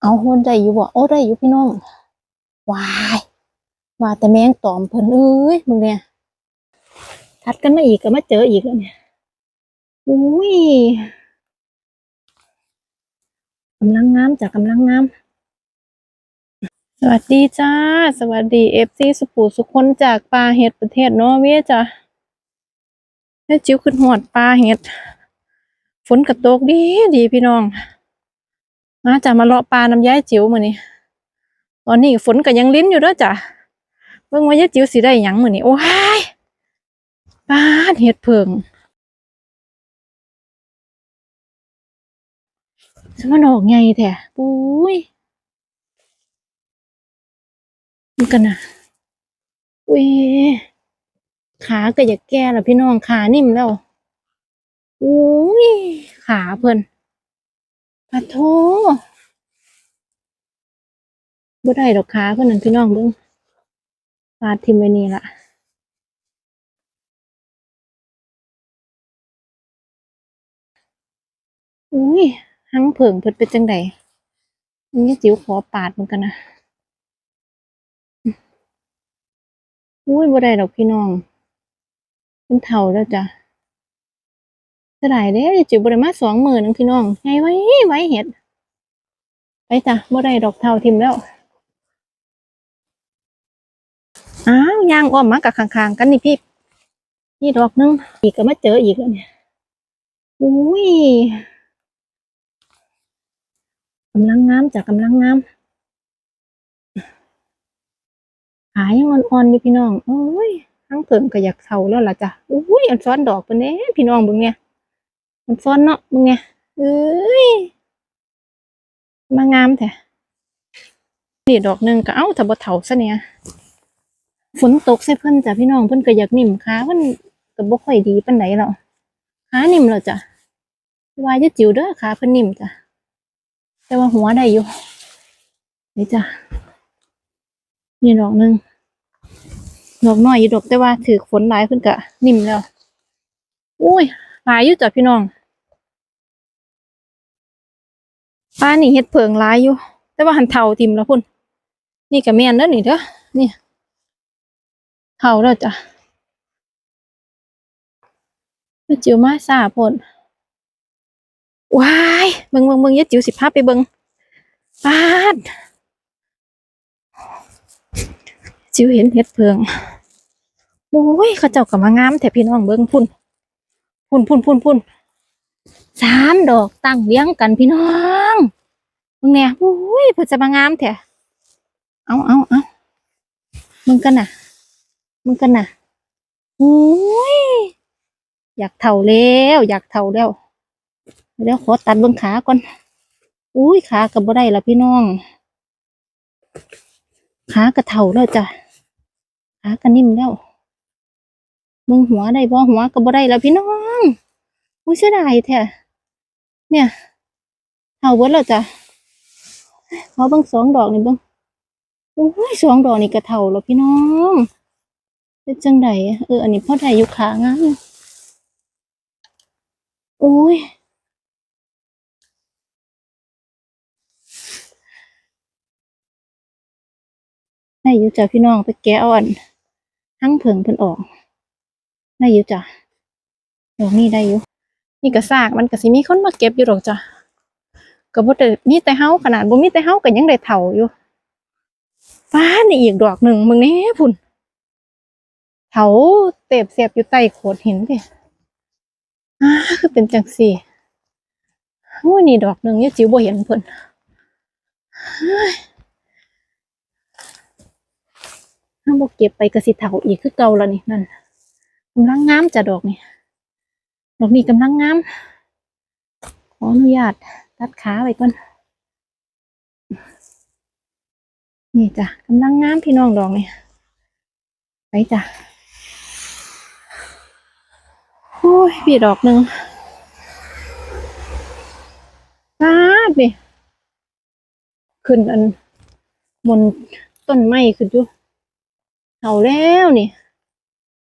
เอาโหนได้อยู่บ่โอ้ได้อยู่พี่น้องวายว่าแต่แมงตอมเพิ่นเอ้ยมึงเนี่ยทัดกันมาอีกก็มาเจออีกแล้วเนี่ยอุ้ยกำลังงามจากกำลังงามสวัสดีจ้า สวัสดีเอฟซีสุปูสุคนจากปลาเห็ดประเทศนอร์เวย์จ้ะแม่จิ๋วขึ้นหอดปลาเห็ด ฝนกระตกดีดีพี่น้อง มาจ้ะมาเลาะปลาน้ำย้ายจิ๋วมือนี้ตอนนี้ฝนก็ยังลิ้นอยู่เด้อจ้ะเบิ่งว่าย้ายจิ๋วสิได้หยังมือนี้โอ้ยปลาเห็ดเพิงสมันออกไงแท้ปุ้ยมันกันนะอุ้ยขาก็อยากแก่แล้วพี่น้องขานิ่มแล้วอุ้ยขาเพิ่น ปะโทบ่ได้ดอกขาเพิ่นนั่นพี่น้องเบิ่งฟาดทิมไว้นี่ละอุ้ยหังเผิงเพิ่นเป็นจังไดอันนี้จิ๋วขอปาดเหมือนกันนะอุ้ยบ่ได้ดอกพี่น้องเป็นเฒ่าแล้วจ้ะ เสียดายเด้จิ๋วบ่ได้มาสองหมื้อนึงพี่น้องไงไว้ไว้เฮ็ดไปจ้ะบ่ได้ดอกเฒ่าทิมแล้วอ้าวยางอ้อมมากับข้างๆ กันนี่พี่นี่ดอกหนึงอีกก็มาเจออีกแล้วเนี่ยอุ้ยกำลังงามจากกำลังงามขายังอ่อนๆอยู่พี่น้องโอ้ยทั้งเพิ่งก็อยากเฒ่าแล้วล่ะจ้ะอุ้ยอันซ้อนดอกเป็นเนี้พี่น้องบึงเนี่ย มันซ้อนเนาะเบึงเนี่ยเอ้ย มางามแท้นี่ดอกหนึ่งก็เอ้าถ้าบ่เฒ่าซะเนี่ย ฝนตกใส่เพิ่นจ้ะพี่น้องเพิ่นก็อยากนิ่มขาเพิ่นก็บ่ค่อยดีปานใดหรอกขานิ่มแล้วจ้ะวายจะจิ๋วเด้อขาเพิ่นนิ่มจ้ะแต่ว่าหัวได้อยู่นี่จ้ะนี่ดอกหนึ่งดอกน้อยอยู่ดอกแต่ว่าถือฝนหลายขึ้นกะนิ่มแล้วอุ้ย หลายอยู่จ้ะพี่น้องป้านี่เฮ็ดเผิงหลายอยู่ แต่ว่าหันเท่าทิมแล้วพุ่น นี่กับแม่นเด้อนี่เด้อ นี่เท่าแล้วจ้ะแล้วจิ๋วมาซาพ่นว้ายเบิงเบิงเบิงยายจิ๋วสิพาไปเบิงปาด จิ๋วเห็นเห็ดเพิง โอ้ยเขาเจ้าก็มางามแต่พี่น้องเบิงพุ่น พุ่นพุ่นพุ่นพุ่นสามดอกตั้งเลี้ยงกันพี่น้องเบิ่งเนี่ยโอ้ยเพิ่นจะมางามแท้เอาเอาเอามึงกันน่ะ มึงกันน่ะโอ้ยอยากเท่าแล้วอยากเท่าแล้วเดี๋ยวขอตัดเบื้องขาก่อนอุ้ยขากับบ่ได้ละพี่น้องขากระเท่าแล้วจ้ะขากระนิ่มแล้วเบื้องหัวได้บ่หัวกับบ่ได้ละพี่น้อง อุ้ยเสียดายแท้เนี่ยเท่าเบิดแล้วจ้ะขอเบื้งสองดอกนี่เบื้งอุ้ยสองดอกนี่กระเท่าแล้วพี่น้องเป็นจังไดเอออันนี้พ่อได้อยู่ขางามอุ้ยได้อยู่จ้ะพี่น้องไปแกะอาอันทั้งเผิงเพิ่นออกได้อยู่จ้ะดอกนี้ได้อยู่ นี่ก็ซากมันก็สิมีคนมาเก็บอยู่ดอกจ้ะก็บ่ได้มีแต่เฮาขนาดบ่มีแต่เฮาก็ยังได้เฒ่าอยู่ฟ้านี่อีกดอกหนึ่งมึงนี่พุ่นเถาเตบเสียบอยู่ใต้โขดหินพี่อ้าคือเป็นจังซี่โอ้ยนี่ดอกหนึ่งเนี่ยจิ๋วบ่เห็นเพิ่นถ้าบกเก็บไปกระสิเถาอีกคือเก่าแล้วนี่นั่นกำลังงามจ้ะดอกนี่ ดอกนี้กำลังงาม ขออนุญาตตัดขาไว้ก่อน นี่จ้ะกำลังงามพี่น้องดอกนี่ไปจ้ะโอ้ยพี่ดอกหนึ่งฟาดนี่ขึ้นอันบนต้นไม้ขึ้นอยู่เฒ่าแล้วนี่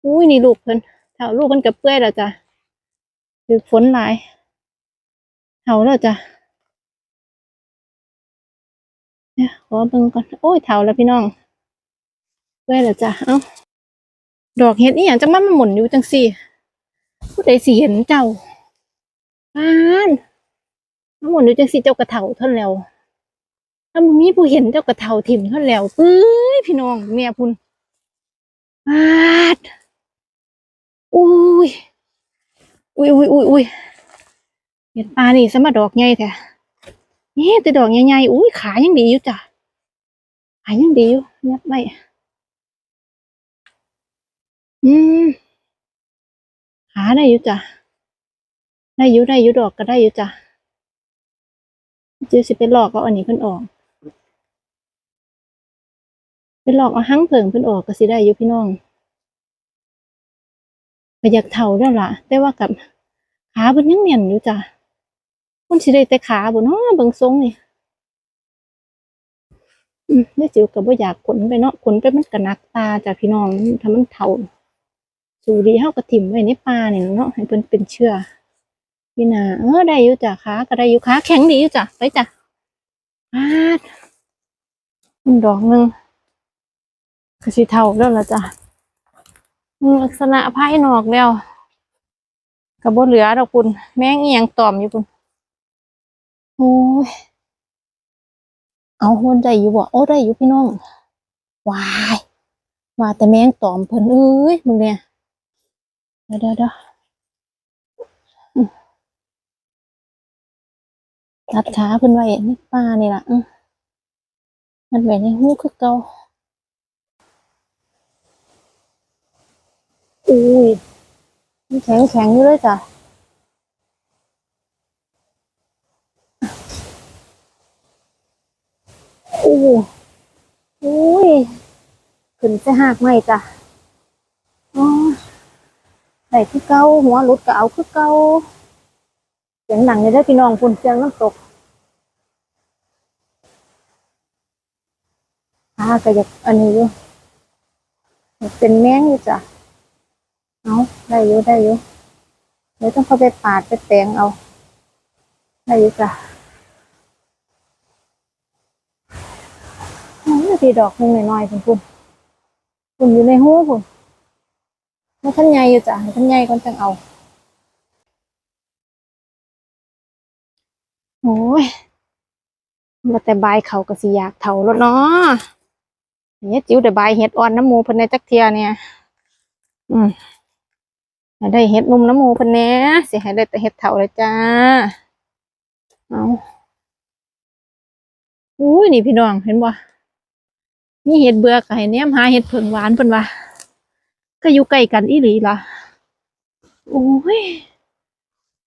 อุ้ยนี่ลูกเพิ่นเฒ่าลูกเพิ่นกับเปื่อยแล้วจ้ะ คือฝนหลายเฒ่าแล้วจ้ะขอเบิ่งก่อน โอ้ยเฒ่าแล้วพี่น้องเว้ยแล้วจ้ะ เอ้า ดอกเห็ดนี่อย่างจะมามันหมุนอยู่จังสี่ ผู้ใดสิเห็นเจ้าอ่านมันหมุนอยู่จังสี่เจ้ากระเถาท่านแล้วถ้ามึงมีผู้เห็นเจ้ากระเถาถิ่มท่านแล้วปื้ยพี่น้องเมียพุ่นอาดอุ้ย อุ้ยอุ้ยอุ้ยอุ้ยเห็ดปลานี่สมาดอกใหญ่แท้นี่แต่ดอกใหญ่ๆอุ้ยขายังดีอยู่จ้ะขายังดีอยู่ยัดไม่อืมขาได้อยู่จ้ะได้อยู่ได้อยู่ดอกก็ได้อยู่จ้ะจือสิเป็นหลอกเอาอันนี้เพิ่นออกเป็นหลอกเอาหั่งเผิงเพิ่นออกก็สิได้อยู่พี่น้อง ก็อยากเท่าแล้วล่ะ แต่ว่ากับขาเพิ่นยังเนียนอยู่จ้ะมันสิได้แต่ขาบ่เนาะเบิ่งทรงนี่อืมได้จิ๋วกับว่าอยากขนไปเนาะขนไปมันกระนักตาจากพี่น้องถ้ามันเท่าสูดีเฮากระถิ่มไว้ในป่าเนี่ยเนาะให้เพิ่นเป็นเชื่อพี่นาเออได้อยู่จ้ะขาก็ได้อยู่ขาแข็งดีอยู่จ้ะไปจ้ะอาดมันดอกนึงก็สิเท่าแล้วล่ะจ้ะ ลักษณะภายนอกแล้วก็บ่เหลือดอกคุณแม่งอียงตอมอยู่คุณโอ้ยเอาหุ่นได้อยู่บ่โอ้ได้อยู่พี่น้องวายว่าแต่แมงตอมเพิ่นเอ้ยมึงเนี่ยเดี๋ยวเดี๋ยวตัดขาเพิ่นไว้ในป่านี่ล่ะอืมมันไว้ในหูคือเก่า อุ้ยแข็งแข็งอยู่เลยจ้ะอู้อุ้ยขึ้นจะหักไหมจ้ะอ๋อได้คือเก่าหัวหลุดก็เอาคือเก่าเสียงหนังเลยได้พี่น้องพุ่นเสียงน้ำตกอาก็อยากอันนี้อยู่อยเป็นแมงอยู่จ้ะ เอาได้อยู่ได้อยู่เดี๋ยวต้องเข้าไปปาดไปแปลงเอา ได้อยู่จ้ะอ๋อทีดอกหนึงหน่อยๆพุ่นพุ่นพุ่นอยู่ในหูพุ่นให้ท่านใหญ่อยู่จ้ะท่านใหญ่ก่อนจังเอาโอ้ยมาแต่บายเขาก็สิอยากเท่าแล้วเนาะเนี่ยจิ๋วแต่บายเห็ดอ่อนน้ำหมูเพิ่นในจักเทียเนี่ย อืม ได้เห็ดนุ่มน้ำหมูพิ่นแน่สิให้ได้แต่เห็ดเท่าเลยจ้า เอาอุ้ยนี่พี่น้องเห็นบ่มีเห็ดเบือก็ให้แนมหาเห็ดเผิงหวานเพิ่นว่าก็อยู่ใกล้กันอีหลีล่ะโอ้ย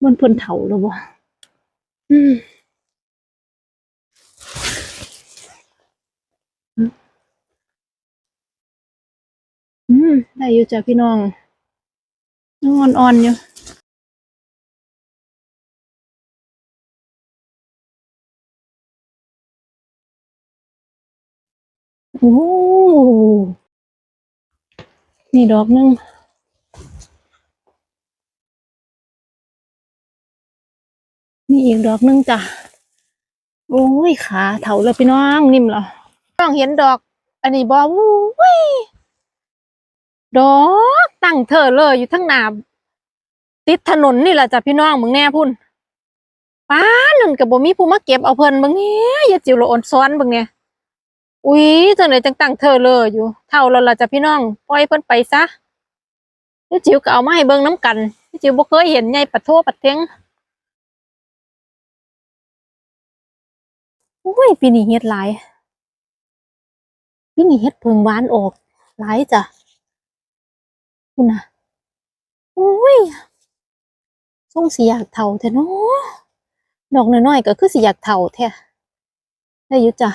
มันเพิ่นเฒ่าแล้วบ่อืมอืมได้อยู่จ้ะพี่น้อง ยังอ่อนๆอยู่โอ้โหนี่ดอกหนึงนี่อีกดอกหนึงจ้ะ โอ้ยขาเถาเลยพี่น้องนิ่มเหรอน้องเห็นดอก อันนี้บอวุ้ย ดอกตั้งเธอเลยอยู่ทั้งหนาติดถนนนี่แหละจ้ะพี่น้องมึงแน่พุ่นป้านั่นกับบ่มีผู้มาเก็บเอาเพิ่นบึงเนี่ยอย่าจิ๋วลอ่อนซ้อนบึงเนี่ยอุ้ยจังไหนจังตั้งเธอเลยอยู่ เท่าแล้วล่ะจ้ะพี่น้องปล่อยเพิ่นไปซะย่าจิ๋วก็เอามาให้เบิ่งน้ำกันย่าจิ๋วบ่เคยเห็นใหญ่ปะโทปะเทงอุ้ยปีนี้เฮ็ดหลายปีนี้เฮ็ดเพิ่งหวานออกหลายจ้ะ คุณนะอุ้ยทรงสิอยากเท่าแท้เนาะดอกน้อยๆก็คือสิอยากเท่าแท้ได้อยู่จ้ะ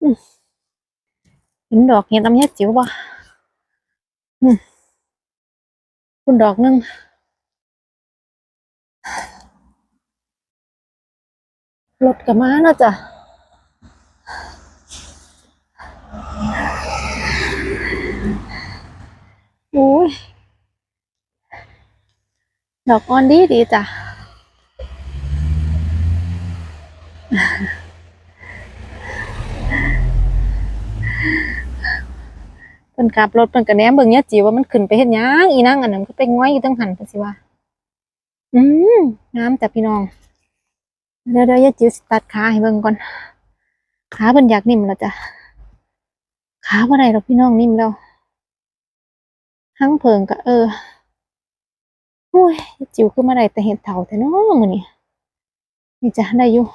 อืมเห็นดอกเห็นลำไยจิ๋วบ่อืมคุณดอกนึงรถก็มาเนาะจ้ะ ดอกอ่อนดีดีจ้ะ เป็นกลับรถเป็นกระแนมเบิ่งเนี้ยจีว่ามันขึ้นไปเห็นยังอีนั่งอันนั้นก็ไปง้อยอยู่ตั้งหันไปสิว่า อืมงามจ้ะพี่น้อง เดี๋ยวเดี๋ยวยาจิ๋สตัดขาให้เบิ่งก่อน ขาเป็นอยากนิ่มแล้วจ้ะ ขาบ่ได้หรอพี่น้องนิ่มแล้ว ทั้งเพิงก็เออ โอ้ยจิ๋วคือมาได้แต่เห็ดเถาแต่น้อมือนี้นี่จะได้อยู่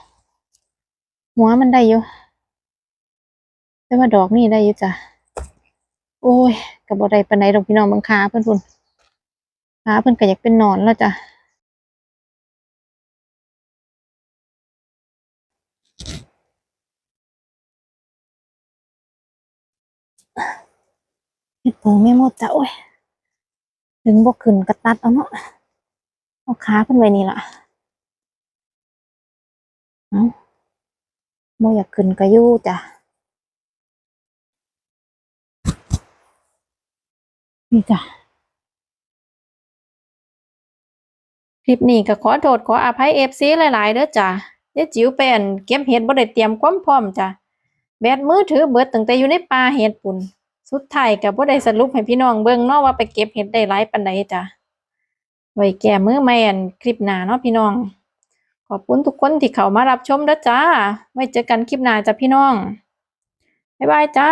หัวมันได้อยู่แต่ว่าดอกนี่ได้อยู่จ้ะโอ้ยก็บ่ได้ปานใดดอกพี่น้องบางขาเพิ่อนพุ่นขาเพิ่อนก็อยากเป็นนอนแล้วจ้ะเฮ็ดเพิงไม่หมดจ้ะโอ้ย ถึงบ่ขึ้นก็ตัดเอาเนาะเอาขาเพิ่นไว้นี่ล่ะเอ้าบ่อยากขึ้นก็อยู่จ้ะนี่จ้ะคลิปนี้ก็ขอโทษขออภัย FC หลายๆเด้อจ้ะเดี๋ยวจิ๋วไปอั่นเก็บเห็ดบ่ได้เตรียมความพร้อมจ้ะแบตมือถือเบิดตั้งแต่อยู่ในป่าเห็ดปุ่น สุดท้ายกับ่ได้สรุปให้พี่น้องเบิ่งเนาะว่าไปเก็บเห็ดได้หลายปันใดจ้ะไว้แก้มือแม่อันคลิปหน้าเนาะพี่น้อง ขอบคุณทุกคนที่เข้ามารับชมเด้วจ้า ไว้เจอกันคลิปหน้าจ้ะพี่น้อง บ๊ายบายจ้า